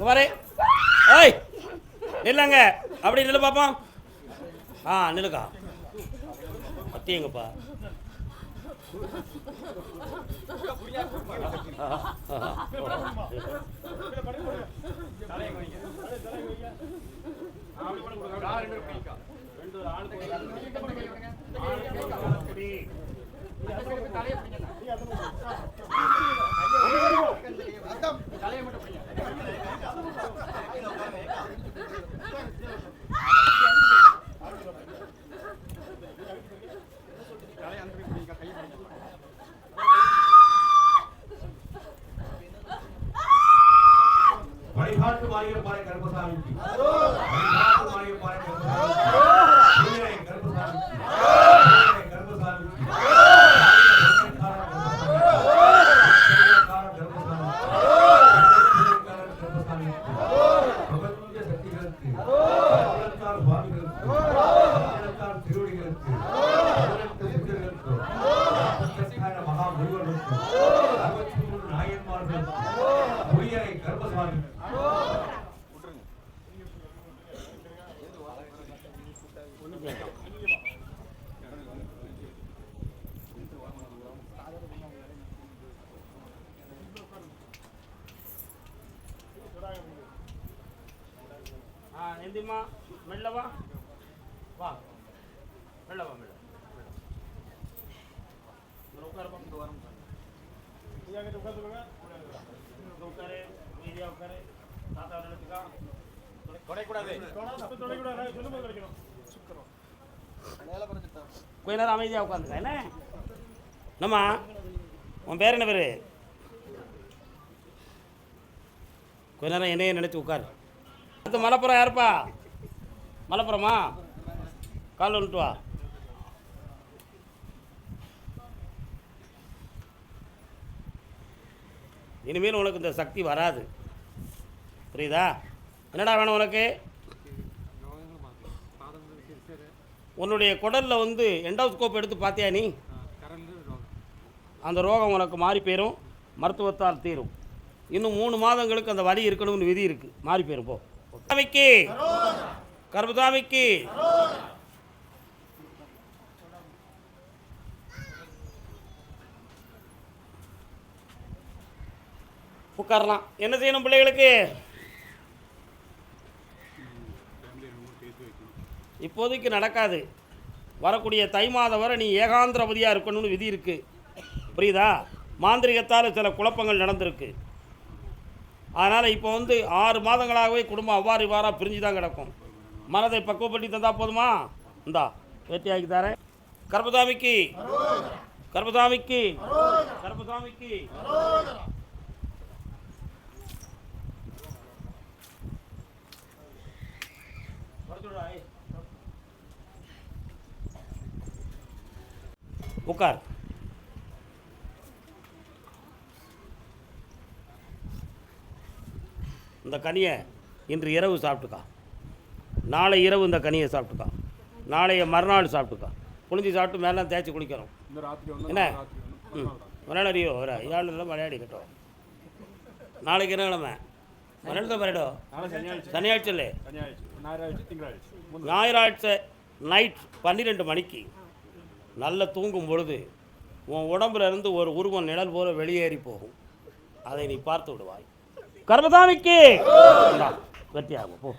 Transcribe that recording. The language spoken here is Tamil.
குமாரே பாரு ஏய் நில்லுங்க அப்படி நில்லு பார்ப்போம் ஆ நில்லுக்கா மத்தியங்கப்பா தலையை மாளிகைப்பாறை கருப்பசாமிக்கு வழிகாட்டு மாளிகைப்பாறை கருப்பசாமிக்கு வீரை கருப்பசாமிக்கு மகா முனிவர்களுக்கு அறுபத்தி மீதியா உட்காரு தாத்தா நினைச்சுக்கா கொஞ்ச நேரம் அமைதியாக உட்காந்துக்க என்ன என்னம்மா உன் பேர் என்ன பேர் கொஞ்ச நேரம் என்னையே நினச்சி உட்காரு அடுத்து மலப்புறம் யாருப்பா மலப்புறமா கால் வந்துட்டு வா இனிமேல் உனக்கு இந்த சக்தி வராது. புரியுதா? என்னடா வேணும் உனக்கு? உன்னுடைய குடலில் வந்து எண்டோஸ்கோப் எடுத்து பார்த்தியா நீ? அந்த ரோகம் உனக்கு மாறி போயிடும் மருத்துவத்தால் தீரும். இன்னும் மூணு மாதங்களுக்கு அந்த வலி இருக்கணும்னு விதி இருக்குது மாறி போயிரும் போ. சாமிக்கு கர்பசாமிக்கு உட்காரலாம். என்ன செய்யணும் பிள்ளைகளுக்கு? இப்போதைக்கு நடக்காது. வரக்கூடிய தை மாதம் வரை நீ ஏகாந்திரபதியாக இருக்கணும்னு விதி இருக்குது புரியுதா? மாந்திரிகத்தால் சில குழப்பங்கள் நடந்திருக்கு. அதனால் இப்போ வந்து ஆறு மாதங்களாகவே குடும்பம் அவ்வாறு இவ்வாறாக பிரிஞ்சு தான் கிடக்கும். மனதை பக்குவப்படுத்தி தந்தால் போதுமா? இந்தா வேட்டியாக்கி தரேன். கர்பதாமிக்கு கர்பதாமிக்கு கர்பசாமிக்கு உட்கார் இந்த கனியை இன்று இரவு சாப்பிட்டுக்கா. நாளை இரவு இந்த கனியை சாப்பிட்டுக்கா. நாளைய மறுநாள் சாப்பிட்டுக்கா. புளிஞ்சு சாப்பிட்டு மேலே தேய்ச்சி குளிக்கணும். என்ன? விளையாடியோ வர. ஏழு விளையாடி கட்டும். நாளைக்கு என்ன கிழமை? மறுநாள் தான் வரடோ சனியாழ்ச்சி. இல்லை ஞாயிறாட்சி நைட் பன்னிரெண்டு மணிக்கு. நல்ல தூங்கும் பொழுது உன் உடம்புல இருந்து ஒரு உருவம் நிழல் போல வெளியேறி போகும். அதை நீ பார்த்து விடுவாய். கர்மதாமிக்கு! வெற்றியாகும் போ.